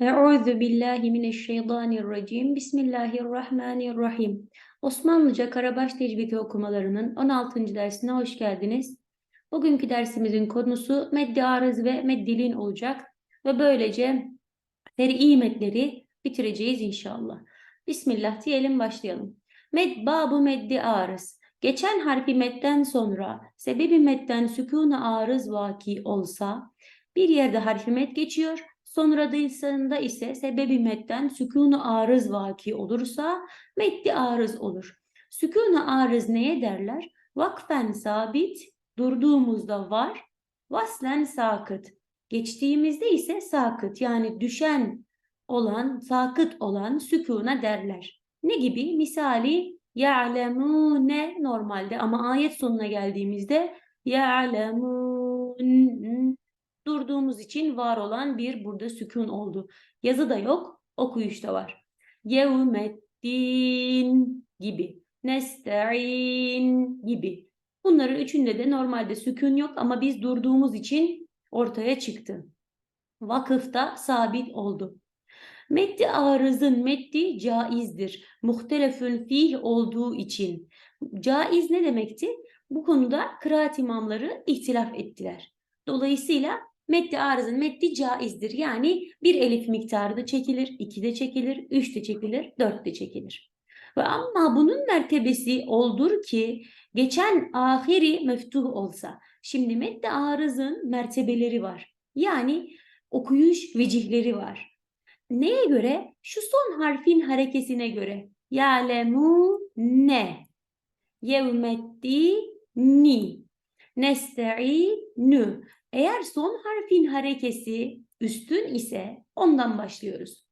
Euzu billahi mineşşeytanirracim. Bismillahirrahmanirrahim. Osmanlıca Karabaş Tecvidi okumalarının 16. dersine hoş geldiniz. Bugünkü dersimizin konusu meddi arız ve meddilin olacak ve böylece fer'i metleri bitireceğiz inşallah. Bismillah diyelim başlayalım. Med babu meddi arız. Geçen harfi medden sonra sebebi medden sükûn-u arız vaki olsa bir yerde harfi med geçiyor Sonradasında ise sebebi medden sükûnu arız vaki olursa meddi arız olur. Sükûnu arız neye derler? Vakfen sabit, durduğumuzda var, vaslen sakıt. Geçtiğimizde ise sakıt yani düşen olan, sakıt olan sükûna derler. Ne gibi? Misali ya'lemune normalde ama ayet sonuna geldiğimizde ya'lemun durduğumuz için var olan bir burada sükun oldu. Yazı da yok, okuyuşta var. Yevmeddin gibi, nesta'in gibi. Bunların üçünde de normalde sükun yok ama biz durduğumuz için ortaya çıktı. Vakıfta sabit oldu. Meddi arızın meddi caizdir. Muhtelefün fih olduğu için. Caiz ne demekti? Bu konuda kıraat imamları ihtilaf ettiler. Dolayısıyla Meddi arızın meddi caizdir. Yani bir elif miktarı da çekilir, iki de çekilir, üç de çekilir, dört de çekilir. Ve ama bunun mertebesi oldur ki geçen ahiri meftuh olsa. Şimdi meddi arızın mertebeleri var. Yani okuyuş vecihleri var. Neye göre? Şu son harfin harekesine göre. Ya'lemu ne? Yevmetti ni. Neste'i nü. Eğer son harfin harekesi üstün ise ondan başlıyoruz.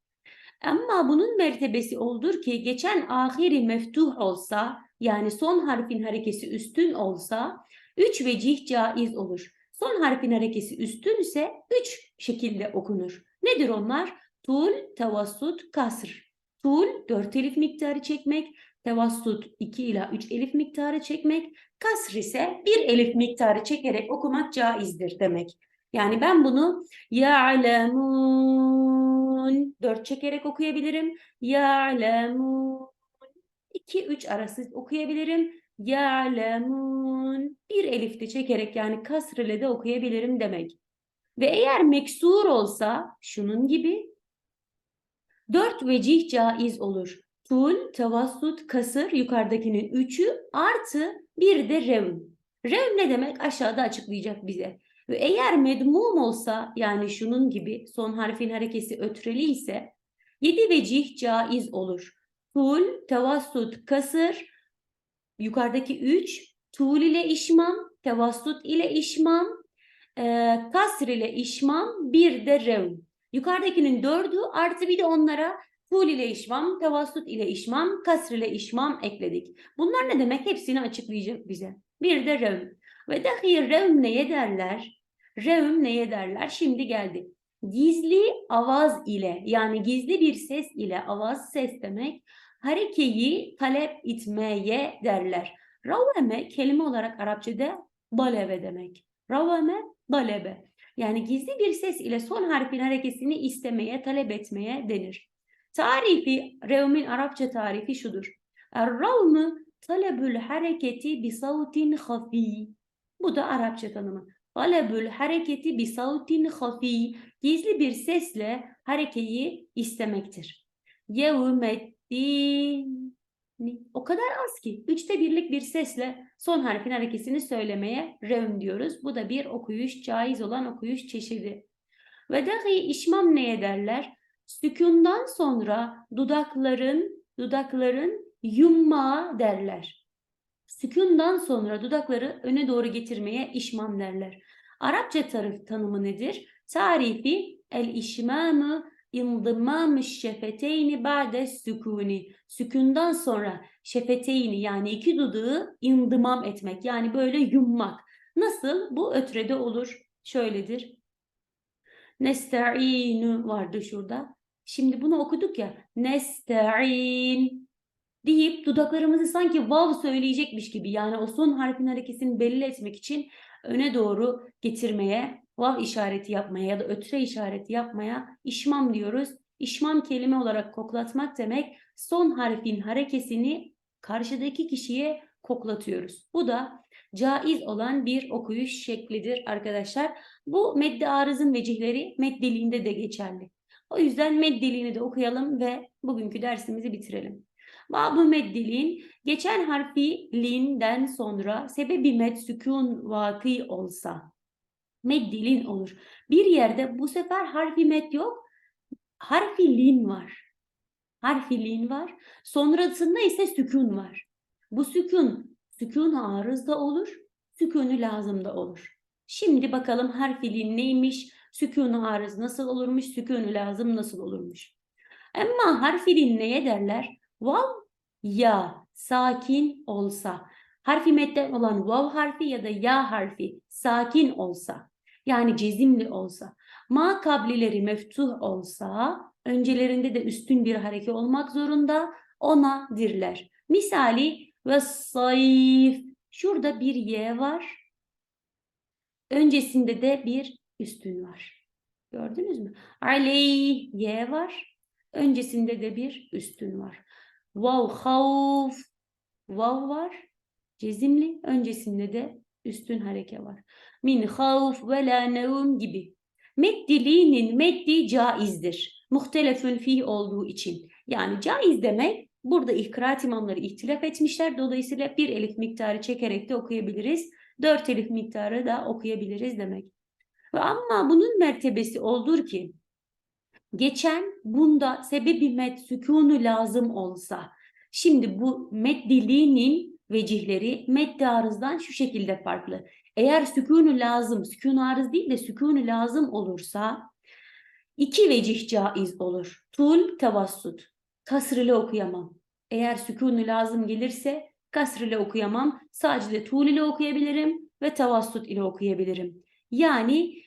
Ama bunun mertebesi oldur ki geçen ahiri meftuh olsa yani son harfin harekesi üstün olsa üç vecih caiz olur. Son harfin harekesi üstün ise üç şekilde okunur. Nedir onlar? Tul, tevassut, kasr. Tul dört elif miktarı çekmek, tevassut 2 ila 3 elif miktarı çekmek, kasr ise bir elif miktarı çekerek okumak caizdir demek. Yani ben bunu ya'lemun 4 çekerek okuyabilirim. Ya'lemun 2 3 arası okuyabilirim. Ya'lemun bir elif de çekerek yani kasr ile de okuyabilirim demek. Ve eğer meksur olsa şunun gibi dört vecih caiz olur. Tul, tevassut, kasır yukarıdakinin üçü artı bir de revm. Revm ne demek? Aşağıda açıklayacak bize. Ve eğer medmum olsa yani şunun gibi son harfin harekesi ötreli ise yedi vecih caiz olur. Tul, tevassut, kasır yukarıdaki üç tul ile işmam, tevassut ile işmam, e, kasr ile işmam, bir de revm. Yukarıdakinin dördü artı bir de onlara Tul ile işmam, tevassut ile işmam, kasr ile işmam ekledik. Bunlar ne demek? Hepsini açıklayacak bize. Bir de revm. Ve dahi revm neye derler? Revm neye derler? Şimdi geldi. Gizli avaz ile yani gizli bir ses ile avaz ses demek harekeyi talep etmeye derler. Raveme kelime olarak Arapçada baleve demek. Raveme balebe. Yani gizli bir ses ile son harfin harekesini istemeye, talep etmeye denir. Tarifi, revmin Arapça tarifi şudur. Er-ravmı talebül hareketi bi savtin hafi. Bu da Arapça tanımı. Talebül hareketi bi savtin hafi. Gizli bir sesle harekeyi istemektir. Yevmeddin. O kadar az ki. Üçte birlik bir sesle son harfin harekesini söylemeye revm diyoruz. Bu da bir okuyuş, caiz olan okuyuş çeşidi. Ve dahi işmam neye derler? Sükundan sonra dudakların dudakların yumma derler. Sükundan sonra dudakları öne doğru getirmeye işmam derler. Arapça tarif tanımı nedir? Tarifi el işmamı indımam şefeteyni ba'de sükuni. Sükundan sonra şefeteyni yani iki dudağı indımam etmek yani böyle yummak. Nasıl? Bu ötrede olur. Şöyledir. Nesta'inu vardı şurada. Şimdi bunu okuduk ya. Nesta'in deyip dudaklarımızı sanki vav söyleyecekmiş gibi yani o son harfin hareketini belli etmek için öne doğru getirmeye vav işareti yapmaya ya da ötre işareti yapmaya işmam diyoruz. İşmam kelime olarak koklatmak demek son harfin harekesini karşıdaki kişiye koklatıyoruz. Bu da caiz olan bir okuyuş şeklidir arkadaşlar. Bu medde arızın vecihleri meddeliğinde de geçerli. O yüzden meddeliğini de okuyalım ve bugünkü dersimizi bitirelim. Babı meddeliğin geçen harfi linden sonra sebebi med sükun vakı olsa meddilin olur. Bir yerde bu sefer harfi med yok, harfi lin var. Harfi lin var. Sonrasında ise sükun var. Bu sükun, sükun arız da olur, sükunu lazım da olur. Şimdi bakalım harfi lin neymiş, sükunu arız nasıl olurmuş, sükunu lazım nasıl olurmuş. Ama harfi neye derler? Vav ya sakin olsa. Harfi medde olan vav harfi ya da ya harfi sakin olsa. Yani cezimli olsa. Ma kablileri meftuh olsa öncelerinde de üstün bir hareke olmak zorunda ona dirler. Misali ve sayf. Şurada bir y var. Öncesinde de bir üstün var. Gördünüz mü? Aleyh y var. Öncesinde de bir üstün var. Vav havf. Vav var. Cezimli. Öncesinde de üstün hareke var. Min havf ve la nevm gibi. Meddiliğinin meddi caizdir. Muhtelefün fi olduğu için. Yani caiz demek burada ihkırat imamları ihtilaf etmişler. Dolayısıyla bir elif miktarı çekerek de okuyabiliriz. Dört elif miktarı da okuyabiliriz demek. Ama bunun mertebesi oldur ki geçen bunda sebebi med sükunu lazım olsa. Şimdi bu meddiliğinin vecihleri meddi arızdan şu şekilde farklı. Eğer sükunu lazım, sükun arız değil de sükunu lazım olursa iki vecih caiz olur. Tul, tevassut. Kasr ile okuyamam. Eğer sükunu lazım gelirse kasr okuyamam. Sadece tul ile okuyabilirim ve tevassut ile okuyabilirim. Yani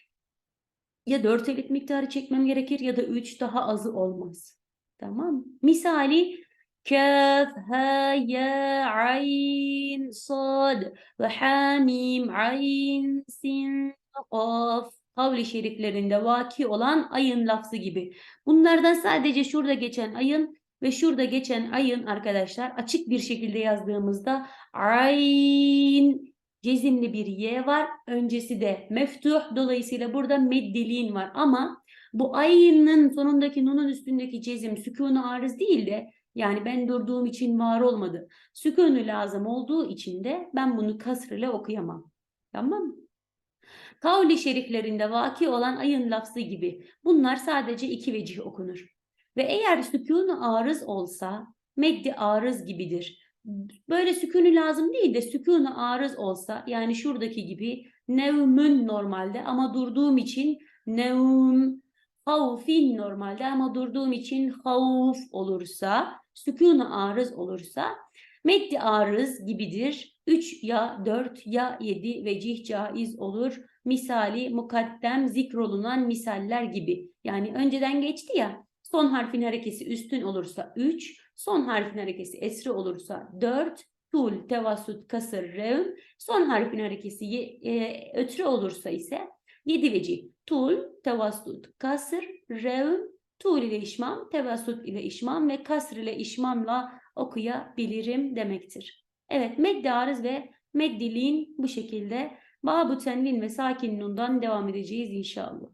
ya 4 elit miktarı çekmem gerekir ya da 3 daha azı olmaz. Tamam. Misali Kaf, ha, ya, ayn, sad ve hamim, ayn, sin, qaf. Kavli şeriflerinde vaki olan ayın lafzı gibi. Bunlardan sadece şurada geçen ayın ve şurada geçen ayın arkadaşlar açık bir şekilde yazdığımızda ayn cezimli bir y var. Öncesi de meftuh. Dolayısıyla burada meddiliğin var ama bu ayının sonundaki nunun üstündeki cezim sükunu arız değil de yani ben durduğum için var olmadı. Sükûnü lazım olduğu için de ben bunu kasr ile okuyamam. Tamam mı? Kavli şeriflerinde vaki olan ayın lafzı gibi. Bunlar sadece iki vecih okunur. Ve eğer sükûnu arız olsa meddi arız gibidir. Böyle sükûnü lazım değil de sükûnu arız olsa yani şuradaki gibi nevmün normalde ama durduğum için nevm havfin normalde ama durduğum için havf olursa sükûnu arız olursa meddi arız gibidir. 3 ya 4 ya 7 vecih caiz olur. Misali mukaddem zikrolunan misaller gibi. Yani önceden geçti ya son harfin harekesi üstün olursa 3, son harfin harekesi esri olursa 4, tul, tevassut, kasır, revm, son harfin harekesi e, ötre olursa ise 7 vecih. Tul, tevassut, kasır, revm, Tuğl ile işmam, tevessut ile işmam ve kasr ile işmamla okuyabilirim demektir. Evet, meddi arız ve meddiliğin bu şekilde babu tenvin ve sakin nundan devam edeceğiz inşallah.